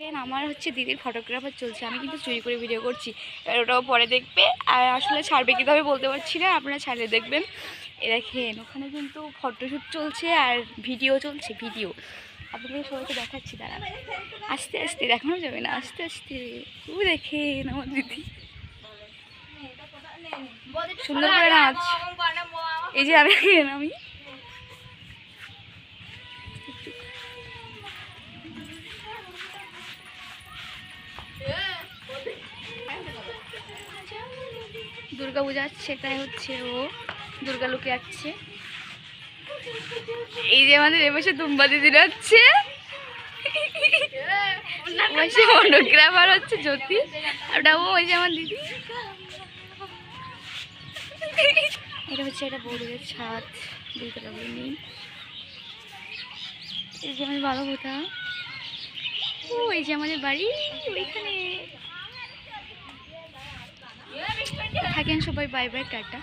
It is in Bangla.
দেখেন, আমার হচ্ছে দিদির ফটোগ্রাফার চলছে, আমি কিন্তু চুরি করে ভিডিও করছি। এবার ওটাও পরে দেখবে। আর আসলে ছাড়বে কী তবে বলতে পারছি না, আপনারা ছাড়লে দেখবেন। এ দেখেন, ওখানে কিন্তু ফটোশ্যুট চলছে আর ভিডিও চলছে ভিডিও আপনাদের সবাইকে দেখাচ্ছি দাঁড়া আস্তে আস্তে, দেখানো যাবে না, আস্তে আস্তে। ও দেখেন আমার দিদি। সুন্দর করে নাচ। এই যে আমি আমি। দুর্গা পূজা আসছে তাই হচ্ছে ও দুর্গা লোকে যাচ্ছে এই যে আমাদের এবছর দুম্বা দিদি যাচ্ছে বসে ফটোগ্রাফার হচ্ছে জ্যোতি। আর ওটা ও ওই যে আমার দিদি। এটা হচ্ছে একটা বড়দের ছাদ দুইতলা বিল্ডিং এই যে আমার ভালো কোথা ও, এই যে আমাদের বাড়ি, ওইখানে। থাকেন সবাই বাই বাই টাটা।